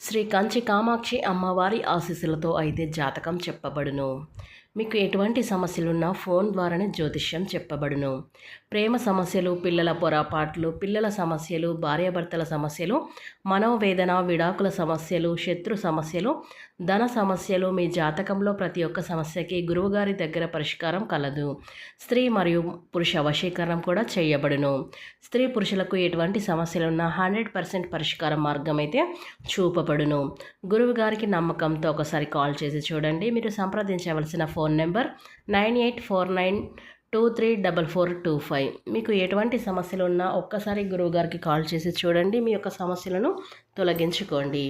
శ్రీ కంచి కామాక్షి అమ్మవారి ఆశీస్సులతో అయితే జాతకం చెప్పబడును. మీకు ఎటువంటి సమస్యలున్నా ఫోన్ ద్వారానే జ్యోతిష్యం చెప్పబడును. ప్రేమ సమస్యలు పిల్లల పొరపాట్లు పిల్లల సమస్యలు భార్యాభర్తల సమస్యలు మనోవేదన విడాకుల సమస్యలు శత్రు సమస్యలు ధన సమస్యలు మీ జాతకంలో ప్రతి ఒక్క సమస్యకి గురువుగారి దగ్గర పరిష్కారం కలదు. స్త్రీ మరియు పురుష వశీకరణం కూడా చేయబడును. స్త్రీ పురుషులకు ఎటువంటి సమస్యలున్నా హండ్రెడ్ పర్సెంట్ పరిష్కారం మార్గం అయితే చూపబడును. గురువుగారికి నమ్మకంతో ఒకసారి కాల్ చేసి చూడండి. మీరు సంప్రదించవలసిన phone phone number nine eight four nine two three double four two five. మీకు ఎటువంటి సమస్యలు ఉన్నా ఒక్కసారి గురువుగారికి కాల్ చేసి చూడండి. మీ యొక్క సమస్యలను తొలగించుకోండి.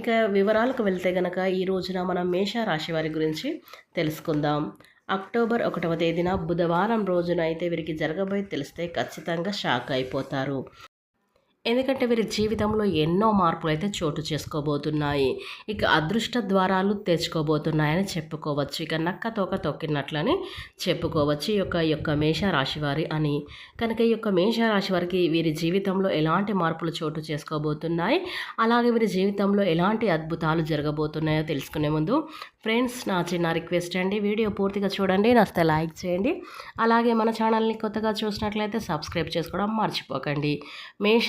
ఇక వివరాలకు వెళ్తే గనక ఈ రోజున మనం మేష రాశి వారి గురించి తెలుసుకుందాం. అక్టోబర్ ఒకటవ తేదీన బుధవారం రోజున అయితే వీరికి జరగబోయే తెలిస్తే ఖచ్చితంగా షాక్ అయిపోతారు. ఎందుకంటే వీరి జీవితంలో ఎన్నో మార్పులు అయితే చోటు చేసుకోబోతున్నాయి. ఇక అదృష్ట ద్వారాలు తెచ్చుకోబోతున్నాయని చెప్పుకోవచ్చు. ఇక నక్క తోక తొక్కినట్లని చెప్పుకోవచ్చు. ఈ యొక్క యొక్క మేషరాశివారి అని. కనుక ఈ యొక్క మేషరాశి వారికి వీరి జీవితంలో ఎలాంటి మార్పులు చోటు చేసుకోబోతున్నాయి? అలాగే వీరి జీవితంలో ఎలాంటి అద్భుతాలు జరగబోతున్నాయో తెలుసుకునే ముందు ఫ్రెండ్స్ నా చిన్న రిక్వెస్ట్ అండి. వీడియో పూర్తిగా చూడండి. నచ్చితే లైక్ చేయండి. అలాగే మన ఛానల్ని కొత్తగా చూసినట్లయితే సబ్స్క్రైబ్ చేసుకోవడం మర్చిపోకండి. మేష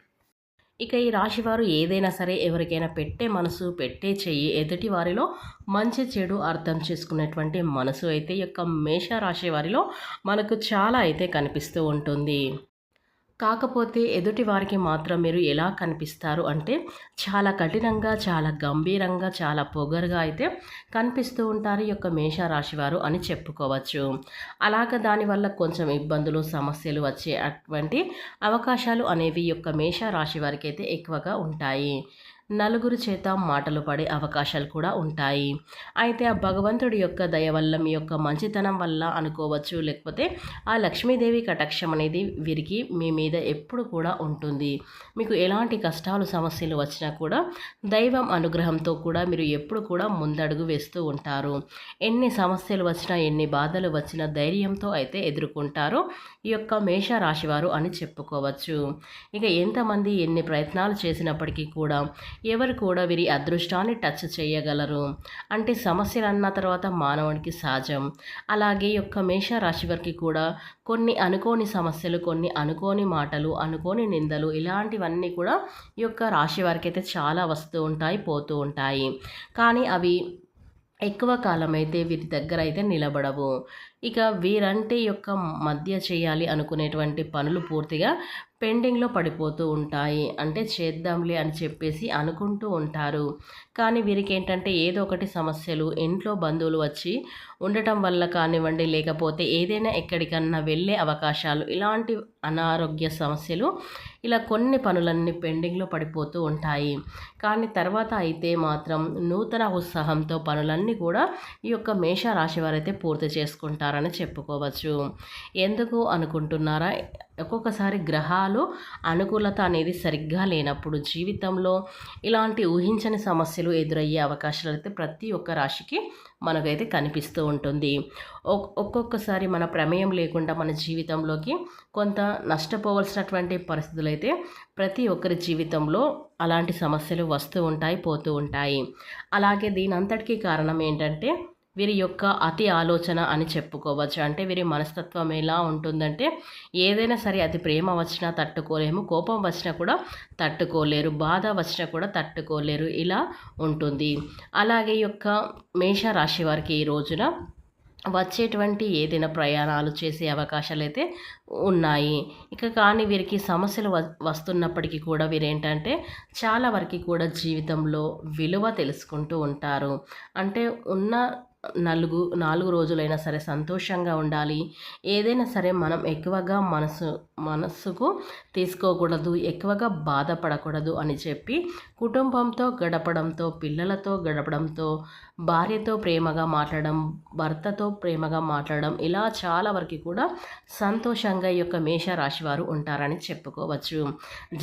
ఇక ఈ రాశివారు ఏదైనా సరే ఎవరికైనా పెట్టే మనసు పెట్టే చెయ్యి ఎదుటి వారిలో మంచి చెడు అర్థం చేసుకునేటువంటి మనసు అయితే ఈ యొక్క మేష రాశి వారిలో మనకు చాలా అయితే కనిపిస్తూ ఉంటుంది. కాకపోతే ఎదుటి వారికి మాత్రం మీరు ఎలా కనిపిస్తారు అంటే చాలా కఠినంగా చాలా గంభీరంగా చాలా పొగరుగా అయితే కనిపిస్తూ ఉంటారు ఈ యొక్క మేషరాశి వారు అని చెప్పుకోవచ్చు. అలాగ దానివల్ల కొంచెం ఇబ్బందులు సమస్యలు వచ్చే అటువంటి అవకాశాలు అనేవి యొక్క మేషరాశి వారికి అయితే ఎక్కువగా ఉంటాయి. నలుగురు చేత మాటలు పడే అవకాశాలు కూడా ఉంటాయి. అయితే ఆ భగవంతుడి యొక్క దయ వల్ల మీ యొక్క మంచితనం వల్ల అనుకోవచ్చు. లేకపోతే ఆ లక్ష్మీదేవి కటాక్షం అనేది వీరికి మీ మీద ఎప్పుడు కూడా ఉంటుంది. మీకు ఎలాంటి కష్టాలు సమస్యలు వచ్చినా కూడా దైవం అనుగ్రహంతో కూడా మీరు ఎప్పుడు కూడా ముందడుగు వేస్తూ ఉంటారు. ఎన్ని సమస్యలు వచ్చినా ఎన్ని బాధలు వచ్చినా ధైర్యంతో అయితే ఎదుర్కొంటారు. ఈ యొక్క మేష రాశివారు అని చెప్పుకోవచ్చు. ఇక ఎంతమంది ఎన్ని ప్రయత్నాలు చేసినప్పటికీ కూడా ఎవరు కూడా వీరి అదృష్టాన్ని టచ్ చేయగలరు. అంటే సమస్యలు అన్న తర్వాత మానవునికి సహజం. అలాగే యొక్క మేష రాశి వారికి కూడా కొన్ని అనుకోని సమస్యలు కొన్ని అనుకోని మాటలు అనుకోని నిందలు ఇలాంటివన్నీ కూడా ఈ యొక్క రాశి వారికి అయితే చాలా వస్తూ ఉంటాయి పోతూ ఉంటాయి. కానీ అవి ఎక్కువ కాలం అయితే వీరి దగ్గర అయితే నిలబడవు. ఇక వీరంటే యొక్క మధ్య చేయాలి అనుకునేటువంటి పనులు పూర్తిగా పెండింగ్లో పడిపోతూ ఉంటాయి. అంటే చేద్దాంలే అని చెప్పేసి అనుకుంటూ ఉంటారు. కానీ వీరికి ఏంటంటే ఏదో ఒకటి సమస్యలు ఇంట్లో బంధువులు వచ్చి ఉండటం వల్ల కానివ్వండి లేకపోతే ఏదైనా ఎక్కడికన్నా వెళ్ళే అవకాశాలు ఇలాంటి అనారోగ్య సమస్యలు ఇలా కొన్ని పనులన్నీ పెండింగ్లో పడిపోతూ ఉంటాయి. కానీ తర్వాత అయితే మాత్రం నూతన ఉత్సాహంతో పనులన్నీ కూడా ఈ యొక్క మేష రాశి వారైతే పూర్తి చేసుకుంటారని చెప్పుకోవచ్చు. ఎందుకు అనుకుంటున్నారా? ఒక్కొక్కసారి గ్రహాలు అనుకూలత అనేది సరిగ్గా లేనప్పుడు జీవితంలో ఇలాంటి ఊహించని సమస్యలు ఎదురయ్యే అవకాశాలు అయితే ప్రతి ఒక్క రాశికి మనకైతే కనిపిస్తూ ఉంటుంది. ఒక్కొక్కసారి మన ప్రమేయం లేకుండా మన జీవితంలోకి కొంత నష్టపోవలసినటువంటి పరిస్థితులు అయితే ప్రతి ఒక్కరి జీవితంలో అలాంటి సమస్యలు వస్తూ ఉంటాయి పోతూ ఉంటాయి. అలాగే దీని అంతటికీ కారణం ఏంటంటే వీరి యొక్క అతి ఆలోచన అని చెప్పుకోవచ్చు. అంటే వీరి మనస్తత్వం ఎలా ఉంటుందంటే ఏదైనా సరే అతి ప్రేమ వచ్చినా తట్టుకోలేము కోపం వచ్చినా కూడా తట్టుకోలేరు బాధ వచ్చినా కూడా తట్టుకోలేరు. ఇలా ఉంటుంది. అలాగే యొక్క మేష రాశి వారికి ఈ రోజున వచ్చేటువంటి ఏదైనా ప్రయాణాలు చేసే అవకాశాలు అయితే ఉన్నాయి. ఇక కానీ వీరికి సమస్యలు వస్తున్నప్పటికీ కూడా వీరేంటంటే చాలా వరకు కూడా జీవితంలో విలువ తెలుసుకుంటూ ఉంటారు. అంటే ఉన్న నలుగు నాలుగు రోజులైనా సరే సంతోషంగా ఉండాలి. ఏదైనా సరే మనం ఎక్కువగా మనసు మనస్సుకు తీసుకోకూడదు ఎక్కువగా బాధపడకూడదు అని చెప్పి కుటుంబంతో గడపడంతో పిల్లలతో గడపడంతో భార్యతో ప్రేమగా మాట్లాడడం భర్తతో ప్రేమగా మాట్లాడడం ఇలా చాలా వరకు కూడా సంతోషంగా ఈ యొక్క మేషరాశి వారు ఉంటారని చెప్పుకోవచ్చు.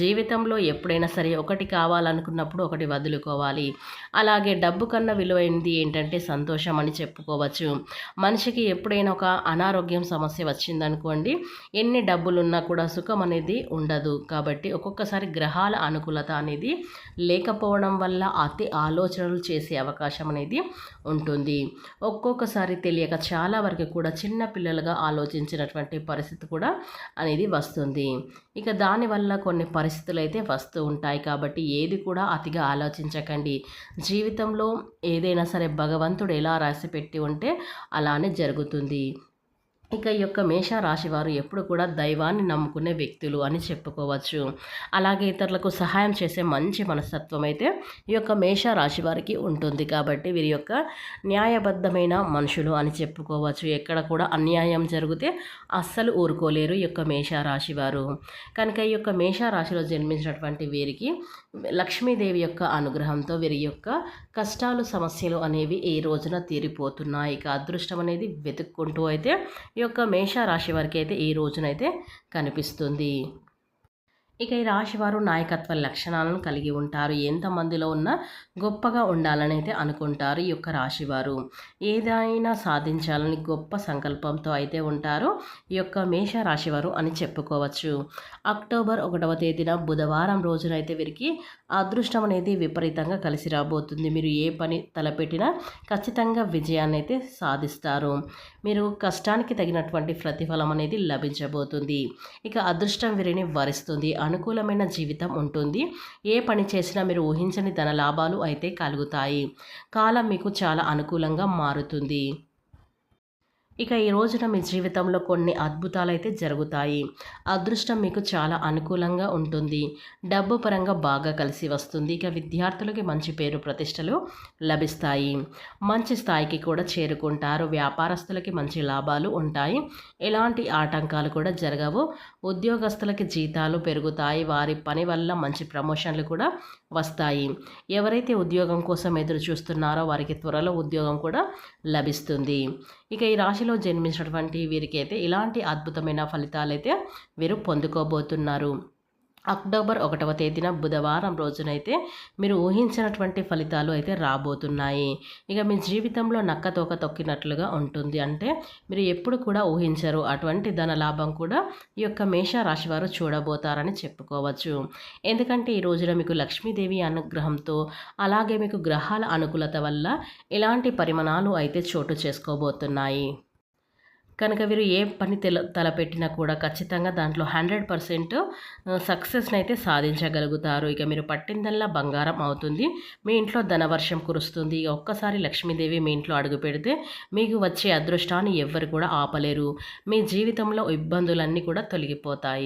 జీవితంలో ఎప్పుడైనా సరే ఒకటి కావాలనుకున్నప్పుడు ఒకటి వదులుకోవాలి. అలాగే డబ్బు కన్నా విలువైనది ఏంటంటే సంతోషం అని చెప్పుకోవచ్చు. మనిషికి ఎప్పుడైనా ఒక అనారోగ్యం సమస్య వచ్చిందనుకోండి ఎన్ని డబ్బులున్నా కూడా సుఖం అనేది ఉండదు. కాబట్టి ఒక్కొక్కసారి గ్రహాల అనుకూలత అనేది లేకపోవడం వల్ల అతి ఆలోచనలు చేసే అవకాశం అనేది ఉంటుంది. ఒక్కొక్కసారి తెలియక చాలా వరకు కూడా చిన్న పిల్లలుగా ఆలోచించినటువంటి పరిస్థితి కూడా అనేది వస్తుంది. ఇక దానివల్ల కొన్ని పరిస్థితులు అయితే వస్తూ ఉంటాయి కాబట్టి ఏది కూడా అతిగా ఆలోచించకండి. జీవితంలో ఏదైనా సరే భగవంతుడు ఎలా రాసి పెట్టి ఉంటే అలానే జరుగుతుంది. ఇక ఈ యొక్క మేషరాశి వారు ఎప్పుడు కూడా దైవాన్ని నమ్ముకునే వ్యక్తులు అని చెప్పుకోవచ్చు. అలాగే ఇతరులకు సహాయం చేసే మంచి మనస్తత్వం అయితే ఈ యొక్క మేషరాశి వారికి ఉంటుంది. కాబట్టి వీరి యొక్క న్యాయబద్ధమైన మనుషులు అని చెప్పుకోవచ్చు. ఎక్కడ కూడా అన్యాయం జరిగితే అస్సలు ఊరుకోలేరు ఈ యొక్క మేషరాశి వారు. కనుక ఈ యొక్క మేషరాశిలో జన్మించినటువంటి వీరికి లక్ష్మీదేవి యొక్క అనుగ్రహంతో వీరి యొక్క కష్టాలు సమస్యలు అనేవి ఈ రోజున తీరిపోతున్నాయి. ఇక అదృష్టం అనేది వెతుక్కుంటూ అయితే ఈ యొక్క మేషరాశి వారికి అయితే ఈ రోజునైతే కనిపిస్తుంది. ఇక ఈ రాశివారు నాయకత్వ లక్షణాలను కలిగి ఉంటారు. ఎంతమందిలో ఉన్నా గొప్పగా ఉండాలని అయితే అనుకుంటారు ఈ యొక్క రాశివారు. ఏదైనా సాధించాలని గొప్ప సంకల్పంతో అయితే ఉంటారో ఈ యొక్క మేష రాశివారు అని చెప్పుకోవచ్చు. అక్టోబర్ ఒకటవ తేదీన బుధవారం రోజునైతే వీరికి అదృష్టం అనేది విపరీతంగా కలిసి రాబోతుంది. మీరు ఏ పని తలపెట్టినా ఖచ్చితంగా విజయాన్ని అయితే సాధిస్తారు. మీరు కష్టానికి తగినటువంటి ప్రతిఫలం అనేది లభించబోతుంది. ఇక అదృష్టం వీరిని వరిస్తుంది. అనుకూలమైన జీవితం ఉంటుంది. ఏ పని చేసినా మీరు ఊహించని ధన లాభాలు అయితే కలుగుతాయి. కాలం మీకు చాలా అనుకూలంగా మారుతుంది. ఇక ఈ రోజున మీ జీవితంలో కొన్ని అద్భుతాలు అయితే జరుగుతాయి. అదృష్టం మీకు చాలా అనుకూలంగా ఉంటుంది. డబ్బు పరంగా బాగా కలిసి వస్తుంది. ఇక విద్యార్థులకి మంచి పేరు ప్రతిష్టలు లభిస్తాయి. మంచి స్థాయికి కూడా చేరుకుంటారు. వ్యాపారస్తులకి మంచి లాభాలు ఉంటాయి. ఎలాంటి ఆటంకాలు కూడా జరగవు. ఉద్యోగస్తులకి జీతాలు పెరుగుతాయి. వారి పని వల్ల మంచి ప్రమోషన్లు కూడా వస్తాయి. ఎవరైతే ఉద్యోగం కోసం ఎదురు చూస్తున్నారో వారికి త్వరలో ఉద్యోగం కూడా లభిస్తుంది. ఇక ఈ రాశిలో జన్మించినటువంటి వీరికైతే ఇలాంటి అద్భుతమైన ఫలితాలైతే వీరు పొందుకోబోతున్నారు. అక్టోబర్ ఒకటవ తేదీన బుధవారం రోజునైతే మీరు ఊహించినటువంటి ఫలితాలు అయితే రాబోతున్నాయి. ఇక మీ జీవితంలో నక్కతోక తొక్కినట్లుగా ఉంటుంది. అంటే మీరు ఎప్పుడు కూడా ఊహించరు. అటువంటి ధన లాభం కూడా ఈ యొక్క మేష రాశి వారు చూడబోతారని చెప్పుకోవచ్చు. ఎందుకంటే ఈ రోజున మీకు లక్ష్మీదేవి అనుగ్రహంతో అలాగే మీకు గ్రహాల అనుకూలత వల్ల ఇలాంటి పరిమాణాలు అయితే చోటు చేసుకోబోతున్నాయి. కనుక వీరు ఏ పని తెల తలపెట్టినా కూడా ఖచ్చితంగా దాంట్లో హండ్రెడ్ పర్సెంట్ సక్సెస్ని అయితే సాధించగలుగుతారు. ఇక మీరు పట్టిందల్లా బంగారం అవుతుంది. మీ ఇంట్లో ధనవర్షం కురుస్తుంది. ఇక ఒక్కసారి లక్ష్మీదేవి మీ ఇంట్లో అడుగు పెడితే మీకు వచ్చే అదృష్టాన్ని ఎవ్వరు కూడా ఆపలేరు. మీ జీవితంలో ఇబ్బందులన్నీ కూడా తొలగిపోతాయి.